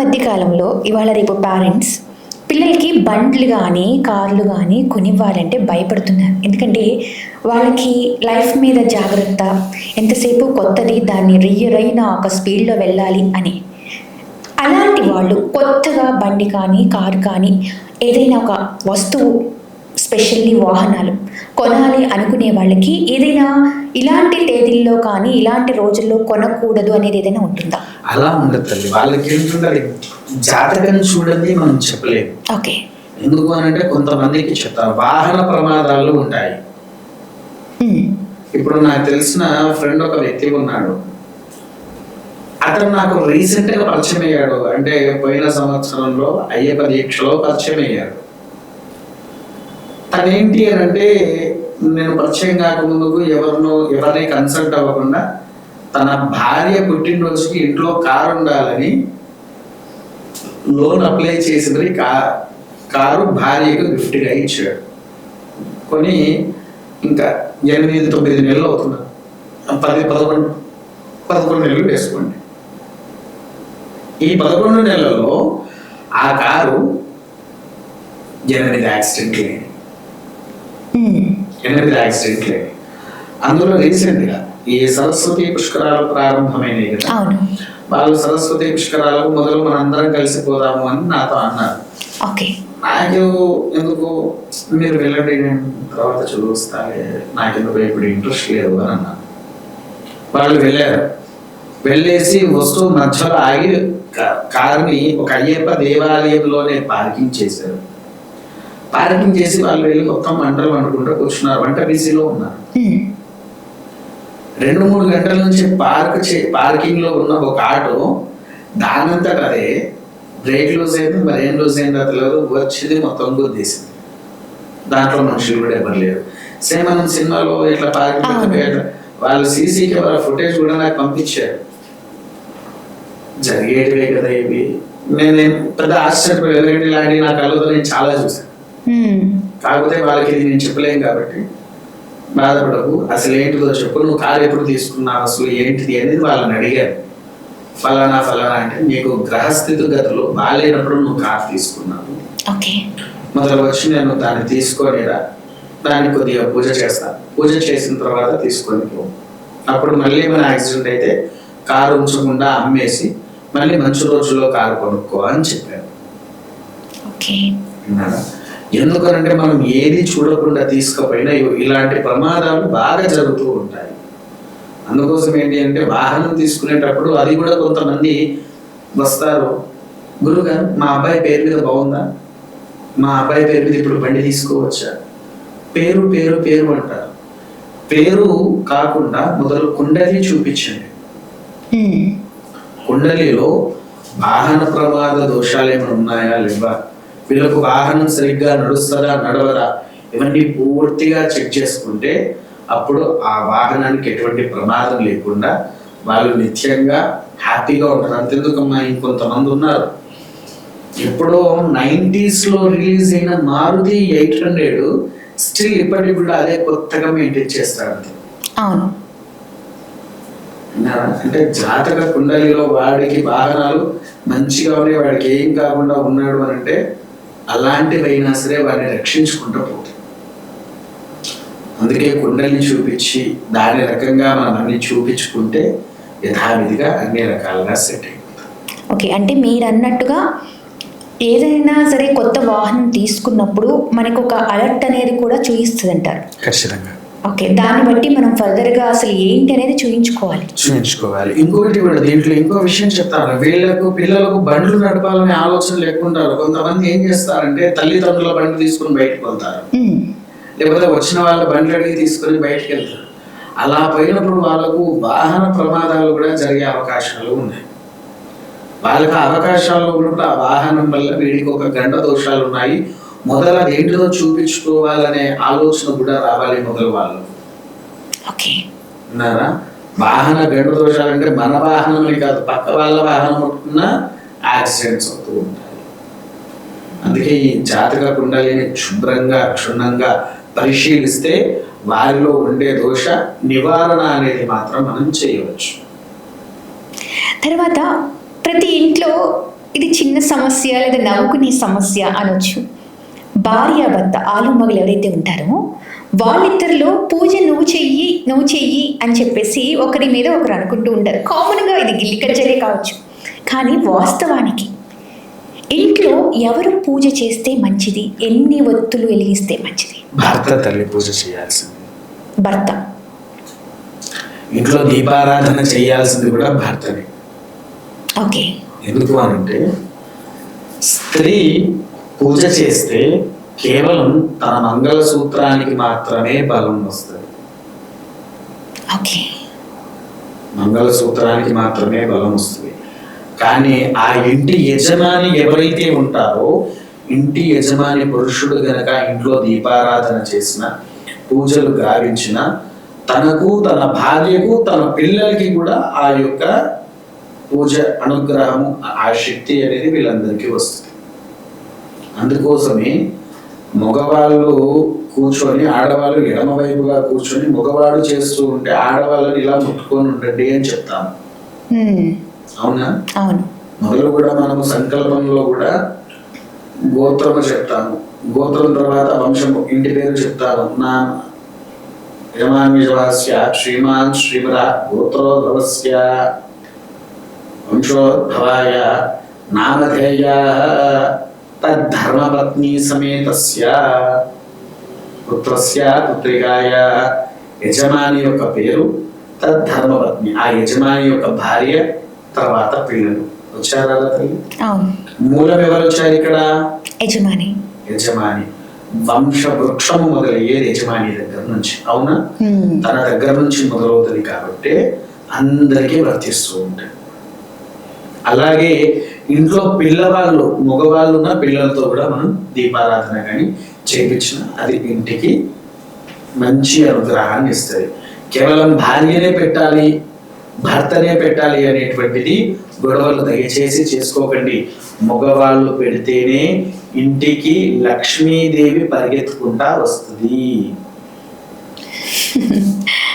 మధ్య కాలంలో ఇవాళ రేపు పేరెంట్స్ పిల్లలకి బండ్లు కానీ కార్లు కానీ కొనివ్వాలంటే భయపడుతున్నారు. ఎందుకంటే వాళ్ళకి లైఫ్ మీద జాగ్రత్త ఎంతసేపు కొత్తది దాన్ని రియరైన ఒక స్పీడ్లో వెళ్ళాలి అని. అలాంటి వాళ్ళు కొత్తగా బండి కానీ కారు కానీ ఏదైనా ఒక వస్తువు స్పెషల్లీ వాహనాలు. కొనాలి అనుకునే వాళ్ళకి ఏదైనా ఇలాంటి తేదీల్లో కానీ ఇలాంటి రోజుల్లో కొనకూడదు అనేది ఏదైనా ఉంటుందా? అలా ఉండదు తల్లి. వాళ్ళకి ఏంటంటే జాతకం చూడండి మనం చెప్పలేము. ఓకే. ఎందుకు అని అంటే కొంతమందికి చెప్తారు వాహన ప్రమాదాలు ఉంటాయి. ఇప్పుడు నాకు తెలిసిన ఫ్రెండ్ ఒక వ్యక్తి ఉన్నాడు. అతను నాకు రీసెంట్గా పరిచయం అయ్యాడు. అంటే పోయిన సంవత్సరంలో అయ్యప్ప దీక్షలో పరిచయం అయ్యాడు. తనేంటి అని అంటే నేను పరిచయం కాకముందుకు ఎవరినో ఎవరిని కన్సల్ట్ అవ్వకుండా తన భార్య పుట్టినరోజుకి ఇంట్లో కారు ఉండాలని లోన్ అప్లై చేసి మరి కా కారు భార్యకు గిఫ్ట్గా ఇచ్చాడు. కొని ఇంకా ఎనిమిది తొమ్మిది నెలలు అవుతున్నా పది పదకొండు పదకొండు నెలలు వేసుకోండి. ఈ పదకొండు నెలల్లో ఆ కారు ఎనిమిది యాక్సిడెంట్లు అయినాయి. ఎనిమిది యాక్సిడెంట్లు. అందులో రీసెంట్గా ఈ సరస్వతి పుష్కరాలు ప్రారంభమైనవి కదా. వాళ్ళు సరస్వతి పుష్కరాలకు మొదలు మనం అందరం కలిసిపోదాము అని నాతో అన్నారు. నాకు ఎందుకు? మీరు వెళ్ళండి నేను తర్వాత చూస్తాలే. నాకెందుకు ఇప్పుడు ఇంట్రెస్ట్ లేదు అని అన్నాను వాళ్ళు వెళ్ళారు. వెళ్ళేసి వస్తూ మధ్యలో ఆగి కారుని ఒక అయ్యప్ప దేవాలయంలోనే పార్కింగ్ చేశారు. పార్కింగ్ చేసి వాళ్ళు వెళ్ళి మొత్తం వంటలు వండుకుంటూ కూర్చున్నారు. వంట బిజీలో ఉన్నారు. రెండు మూడు గంటల నుంచి పార్క్ చే పార్కింగ్లో ఉన్న ఒక ఆటో దానంతట అదే. బ్రేక్ లూజ్ అయింది మరి ఏం లూజ్ అయిందో తెలియదు. వచ్చింది మొత్తం గుద్దేసింది. దాంట్లో మనుషులు కూడా ఎవరు లేరు. సేమ్ మనం సినిమాలో ఇట్లా పార్కింగ్ అవును. వాళ్ళు సీసీ కెమెరా ఫుటేజ్ కూడా నాకు పంపించారు. జరిగేటివే కదా ఇవి. నేను పెద్ద ఆశ్చర్యపోయి ఇలాంటి నా కళ్ళతో నేను చాలా చూసాను. కాకపోతే వాళ్ళకి ఇది నేను చెప్పలేను కాబట్టి బాధపడకు. అసలు ఏంటిదో చెప్పు. నువ్వు కారు ఎప్పుడు తీసుకున్నావు? అసలు ఏంటిది అనేది వాళ్ళని అడిగారు ఫలానా ఫలానా అంటే నీకు గ్రహస్థితి గతులు బాగాలేనప్పుడు నువ్వు కారు తీసుకున్నావు. మొదలు వచ్చి నేను దాన్ని తీసుకొనిరా దాన్ని కొద్దిగా పూజ చేస్తాను పూజ చేసిన తర్వాత తీసుకొని పో. అప్పుడు మళ్ళీ ఏమైనా యాక్సిడెంట్ అయితే కారు ఉంచకుండా అమ్మేసి మళ్ళీ మంచి రోజుల్లో కారు కొనుక్కో అని చెప్పాను? ఎందుకనంటే మనం ఏది చూడకుండా తీసుకుపోయినా ఇలాంటి ప్రమాదాలు బాగా జరుగుతూ ఉంటాయి. అందుకోసం ఏంటి అంటే వాహనం తీసుకునేటప్పుడు అది కూడా కొంతమంది వస్తారు. గురుగారు మా అబ్బాయి పేరు మీద బాగుందా? మా అబ్బాయి పేరు మీద ఇప్పుడు బండి తీసుకోవచ్చా? పేరు పేరు పేరు అంటారు. పేరు కాకుండా మొదలు కుండలి చూపించండి. కుండలిలో వాహన ప్రమాద దోషాలు ఏమైనా ఉన్నాయా లేవా? వీళ్ళకు వాహనం సరిగ్గా నడుస్తుందా నడవదా ఇవన్నీ పూర్తిగా చెక్ చేసుకుంటే అప్పుడు ఆ వాహనానికి ఎటువంటి ప్రమాదం లేకుండా వాళ్ళు నిత్యంగా హ్యాపీగా ఉంటారు. అంతెందుకమ్మా ఇంకొంతమంది ఉన్నారు. ఎప్పుడో నైంటీస్లో రిలీజ్ అయిన మారుతి ఎయిట్ హండ్రెడ్ స్టిల్ ఇప్పటికి కూడా అదే కొత్తగా మెయింటైన్ చేస్తారు. అవును? అంటే జాతక కుండలిలో వాడికి వాహనాలు మంచిగా ఉన్నాయి వాడికి ఏం కాకుండా ఉన్నాడు అని అంటే అలాంటివైనా సరే వాడిని రక్షించుకుంటూ పోతుంది అందుకే కుండలిని చూపించి దాని రకంగా మనం అన్ని చూపించుకుంటే యథావిధిగా అన్ని రకాలుగా సెట్ అయిపోతుంది ఓకే అంటే మీరు అన్నట్టుగా ఏదైనా సరే కొత్త వాహనం తీసుకున్నప్పుడు మనకు ఒక అలర్ట్ అనేది కూడా చూపిస్తుంది అంటారు ఖచ్చితంగా. ఓకే దాన్ని బట్టి మనం ఫర్దర్గా అసలు ఏంటి అనేది చూయించుకోవాలి. చూపించుకోవాలి ఇంకొకటి కూడా దీంట్లో ఇంకో విషయం చెప్తాను. వీళ్ళకు పిల్లలకు బండ్లు నడపాలనే ఆలోచన లేకుండా కొంతమంది ఏం చేస్తారంటే తల్లిదండ్రుల బండి తీసుకుని బయటకు వెళ్తారు. లేకపోతే వచ్చిన వాళ్ళ బండ్లు అడిగి తీసుకొని బయటకు వెళ్తారు. అలా పోయినప్పుడు వాళ్ళకు వాహన ప్రమాదాలు కూడా జరిగే అవకాశాలు ఉన్నాయి. వాళ్ళకి ఆ అవకాశాలు ఉన్నప్పుడు ఆ వాహనం వల్ల వీడికి ఒక గంట దోషాలు ఉన్నాయి. మొదల దేంటితో చూపించుకోవాలనే ఆలోచన కూడా రావాలి మొదలు వాళ్ళు. ఓకే. ఉన్నారా వాహన గంట దోషాలు అంటే మన వాహనం అని కాదు పక్క వాళ్ళ వాహనం ముట్టుకున్న యాక్సిడెంట్స్ అవుతూ ఉంటాయి. అందుకే ఈ జాతక కుండలిని శుభ్రంగా క్షుణ్ణంగా పరిశీలిస్తే వారిలో ఉండే దోష నివారణ అనేది మాత్రం మనం చేయవచ్చు. తర్వాత ప్రతి ఇంట్లో ఇది చిన్న సమస్య లేదా నవ్వుకునే సమస్య అనొచ్చు. భార్యాభర్త ఆలు మగలు ఎవరైతే ఉంటారో వాళ్ళిద్దరిలో పూజ నువ్వు చెయ్యి నువ్వు చెయ్యి అని చెప్పేసి ఒకరి మీద ఒకరు అనుకుంటూ ఉంటారు. కామన్గా ఇది గిల్లికజ్జలే కావచ్చు. కానీ వాస్తవానికి ఇంట్లో ఎవరు పూజ చేస్తే మంచిది? ఎన్ని ఒత్తులు వెలిగిస్తే మంచిది? భర్త తల్లి పూజ చేయాల్సింది. భర్త. ఇంట్లో దీపారాధన చేయాల్సింది కూడా భర్తనే. ఓకే. ఎందుకు అనంటే స్త్రీ పూజ చేస్తే కేవలం తన మంగళసూత్రానికి మాత్రమే బలం వస్తుంది. ఓకే. మంగళసూత్రానికి మాత్రమే బలం వస్తుంది. కానీ ఆ ఇంటి యజమాని ఎవరైతే ఉంటారో ఇంటి యజమాని పురుషుడు గనక ఇంట్లో దీపారాధన చేసిన పూజలు గావించిన తనకు తన భార్యకు తన పిల్లలకి కూడా ఆ యొక్క పూజ అనుగ్రహము ఆ శక్తి అనేది వీళ్ళందరికీ వస్తుంది. అందుకోసమే మగవాళ్ళు కూర్చొని ఆడవాళ్ళు ఎడమ వైపుగా కూర్చొని మగవాడు చేస్తూ ఉంటే ఆడవాళ్ళని ఇలా ముట్టుకొని ఉండండి అని చెప్తాము హ్మ్, అవునా? అవును. మొదలు కూడా మనము సంకల్పంలో కూడా గోత్రము చెప్తాము. గోత్రం తర్వాత వంశము ఇంటి పేరు చెప్తాను నా యమామిజవాస్య శ్రీమాన్ శ్రీమరా గోత్రోద్భవస్య వంశోద్భవాయ నామధేయ తద్ధర్మపత్ని సమేతస్య పుత్రస్య పుత్రికాయ యజమాని యొక్క పేరు తద్ధర్మపత్ని ఆ యజమాని యొక్క భార్య తర్వాత పిల్లలు. వచ్చారా తల్లి మూలం ఎవరు వచ్చారు ఇక్కడ? యజమాని. యజమాని. వంశ వృక్షము మొదలయ్యేది యజమాని దగ్గర నుంచి. అవునా? తన దగ్గర నుంచి మొదలవుతుంది కాబట్టి అందరికీ వర్తిస్తూ ఉంటాయి అలాగే ఇంట్లో పిల్లవాళ్ళు మగవాళ్ళు ఉన్న పిల్లలతో కూడా మనం దీపారాధన కానీ చేయించిన అది ఇంటికి మంచి అనుగ్రహాన్ని ఇస్తుంది. కేవలం భార్యనే పెట్టాలి భర్తనే పెట్టాలి అనేటువంటిది గొడవలు దయచేసి చేసుకోకండి. మగవాళ్ళు పెడితేనే ఇంటికి లక్ష్మీదేవి పరిగెత్తుకుంటా వస్తుంది.